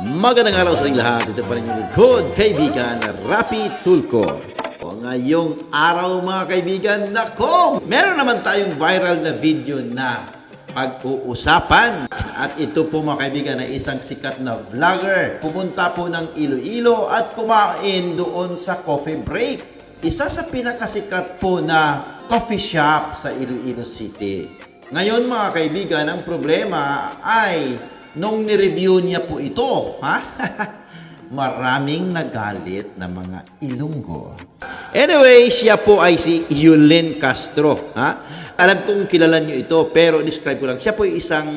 Magandang araw sa inyong lahat. Ito pa rin yung lingkod, kaibigan, Rapi Tulko. O ngayong araw mga kaibigan, nako! Meron naman tayong viral na video na pag-uusapan. At ito po mga kaibigan na isang sikat na vlogger. Pumunta po ng Iloilo at kumain doon sa coffee break. Isa sa pinakasikat po na coffee shop sa Iloilo City. Ngayon mga kaibigan, ang problema ay nung ni-review niya po ito, ha? Maraming nagalit na mga Ilonggo. Anyway, siya po ay si Yulin Castro, ha? Alam kong kilala niyo ito, pero describe ko lang. Siya po ay isang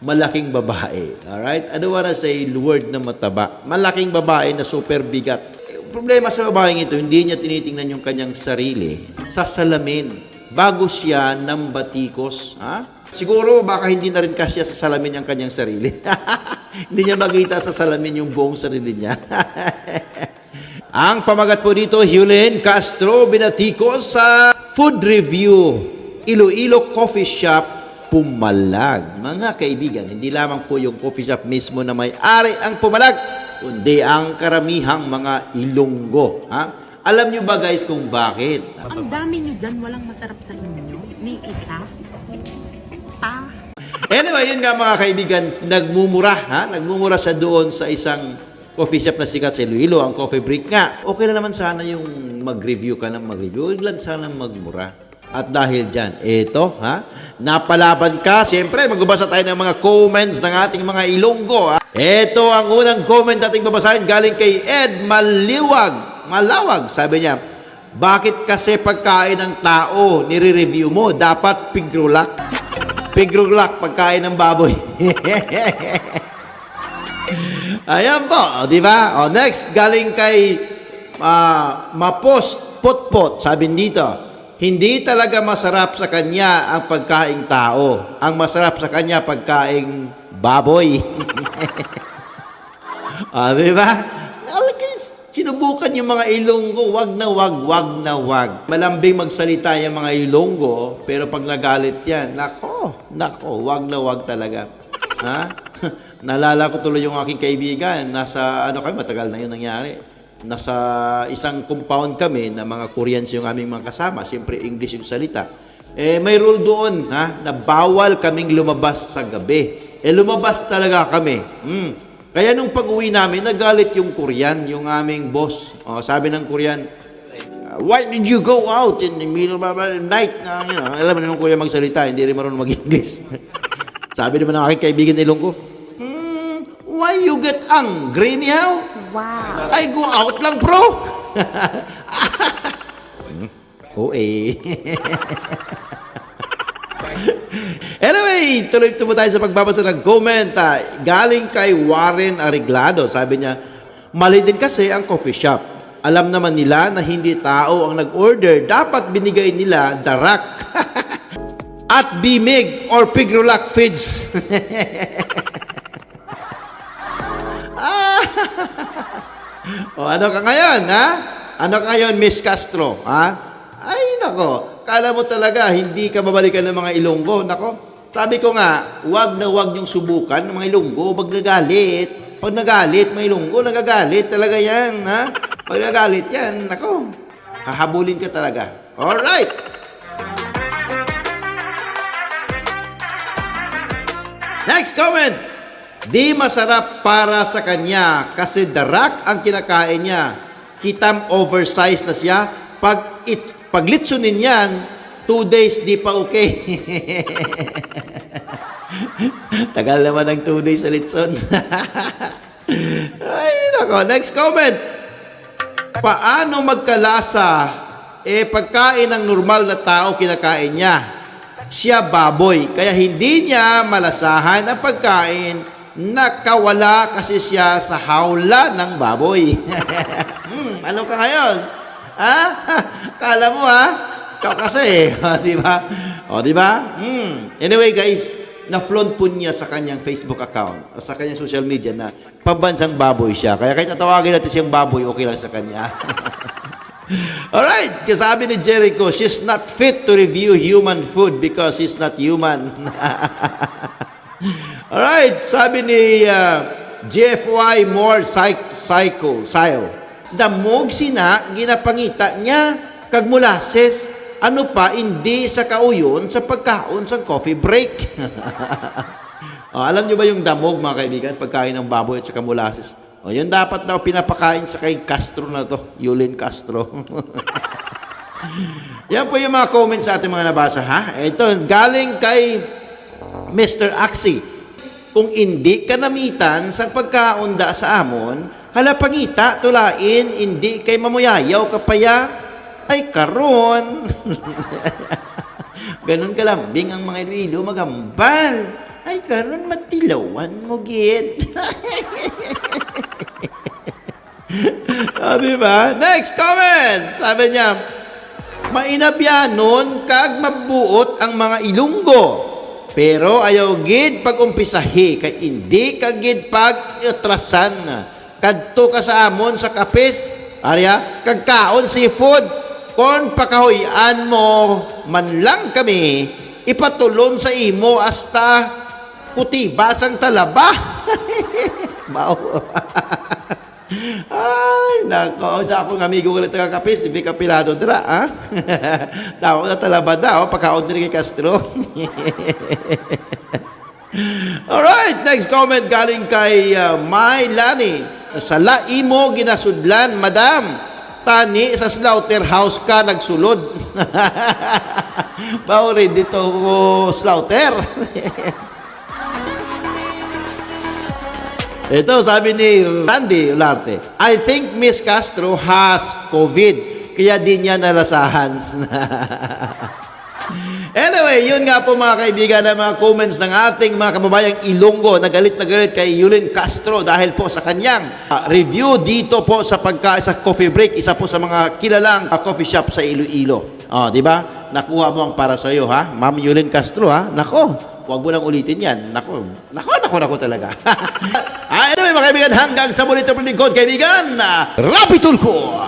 malaking babae. Alright? Don't wanna say word na mataba. Malaking babae na super bigat. Problema sa babaeng ito, hindi niya tinitingnan yung kanyang sarili sa salamin bago siya ng batikos. Ha? Siguro baka hindi na rin kasya sa salamin ang kanyang sarili. hindi niya makita sa salamin yung buong sarili niya. ang pamagat po dito, Hewlin Castro Binatikos sa food review. Iloilo Coffee Shop Pumalag. Mga kaibigan, hindi lamang po yung coffee shop mismo na may-ari ang pumalag, kundi ang karamihang mga Ilonggo. Ha? Alam nyo ba guys kung bakit? Ang dami nyo dyan, walang masarap sa inyo. Ni isa. Pa. Anyway, yun nga mga kaibigan, nagmumura, ha? Nagmumura sa doon sa isang coffee shop na sikat sa Iloilo, ang Coffee Break nga. Okay na naman sana yung mag-review ka ng mag-review. Huwag lang sana magmura. At dahil dyan, eto, ha? Napalaban ka. Siyempre, magbabasa tayo ng mga comments ng ating mga Ilonggo, ha? Eto ang unang comment nating babasahin galing kay Ed Maliwag. Malawag, sabi niya. Bakit kasi pagkain ng tao, nire-review mo, dapat pigrulak? Pigrulak, pagkain ng baboy. Ayan po, di ba? O, next, galing kay ah, Mapost Potpot, sabi dito, hindi talaga masarap sa kanya ang pagkaing tao. Ang masarap sa kanya pagkaing baboy. ah, di ba? Sinubukan yung mga Ilonggo, wag na wag, wag na wag. Malambing magsalita yung mga Ilonggo, pero pag nagalit yan, nako, nako, wag na wag talaga. Ha? Nalala ko tuloy yung aking kaibigan, nasa, ano kami, matagal na yun nangyari. Nasa isang compound kami na mga Koreans yung aming mga kasama, siyempre English yung salita. Eh, may rule doon, ha, na bawal kaming lumabas sa gabi. Eh, lumabas talaga kami. Hmm. Kaya nung pag-uwi namin, nagalit yung Korean, yung aming boss. O, sabi ng Korean, why did you go out in the middle of the night? Na, you know, alam mo na nung Korean magsalita, hindi rin marunong mag-English. sabi naman ng aking kaibigan ilong ko, hmm, why you get angry meow? Wow. I go out lang, bro. Hmm, Oo eh. anyway, tuloy tumo tayo sa pagbabasa ng comment. Ah, galing kay Warren Ariglado. Sabi niya, mali din kasi ang coffee shop. Alam naman nila na hindi tao ang nag-order. Dapat binigay nila darak. At bimig or pigrulak feeds. O ano ka ngayon, ha? Ano ka ngayon, Miss Castro, ha? Ay, nako. Kala mo talaga, hindi ka babalikan ng mga Ilonggo. Nako, sabi ko nga, wag na wag yung subukan ng mga Ilonggo pag nagalit. Pag nagalit, mga Ilonggo, nagagalit talaga yan, ha? Pag nagalit yan, nako, hahabulin ka talaga. Alright! Next comment! Di masarap para sa kanya kasi darak ang kinakain niya. Kitam oversized na siya. Pag, it, pag litsunin yan, two days di pa okay. Tagal naman ng two days sa litson. Ay, nako. Next comment. Paano magkalasa? Eh, pagkain ng normal na tao kinakain niya siya baboy. Kaya hindi niya malasahan ang pagkain nakawala kasi siya sa hawla ng baboy. hmm, ano ka ngayon? Ha? Kala mo ha? Ikaw kasi, o, di ba? O, di ba? Hmm. Anyway guys, na-flaunt po niya sa kanyang Facebook account, sa kanyang social media na pambansang baboy siya. Kaya kahit natawagin natin siyang baboy, okay lang sa kanya. Alright, kasabi ni Jericho, she's not fit to review human food because she's not human. Alright, sabi ni uh, GFY more psych psycho sile. Damog sina ginapangita niya kag molasses. Ano pa hindi sa kauyon sa pagkaon sa coffee break. Oh, alam nyo ba yung damog, mga kaibigan, pagkain ng baboy at saka molasses? O, yun dapat daw pinapakain sa kay Castro na to, Yulin Castro. Yan po yung mga comments sa ating mga nabasa, ha? Ito, galing kay Mr. Axie. Kung hindi ka namitan sa pagkaunda sa amon, halapangita, tulain, hindi kay mamuyayaw kapaya, ay karon. Ganon kalambing ang mga Iloilo magambal. Ay, karon matilawan mo, git. ah, di ba? Next comment! Sabi niya, mainabyanon kag mabuot ang mga ilunggo. Pero ayaw gid pag umpisahi kay hindi ka gid pag itrasan. Kadto ka sa amon sa kapis, arya kag kaon seafood. Kon pakahuyan mo man lang kami, ipatulon sa imo hasta puti basang talaba. Bao. Ay, nako. Sa akong amigo ko na taga-kapis, si Vic Apilado ha? Tawag na talaba daw, pagkaon din kay Castro. Alright, next comment galing kay uh, May Lani. Sa laimo ginasudlan, madam. Tani sa slaughterhouse ka nagsulod. Bauri dito ko slaughter. Ito, sabi ni Randy Ularte, I think Miss Castro has COVID, kaya di niya nalasahan. anyway, yun nga po mga kaibigan ng mga comments ng ating mga kababayang Ilonggo na galit na galit kay Yulin Castro dahil po sa kanyang ah, review dito po sa pagka sa coffee break, isa po sa mga kilalang ah, coffee shop sa Iloilo. Oh, di ba? Nakuha mo ang para sa iyo, ha? Ma'am Yulin Castro, ha? Nako, Huwag mo nang ulitin yan. Nako, nako, nako, nako talaga. ah, anyway, mga kaibigan, hanggang sa muli ito kaibigan, uh, Rapi Tulko!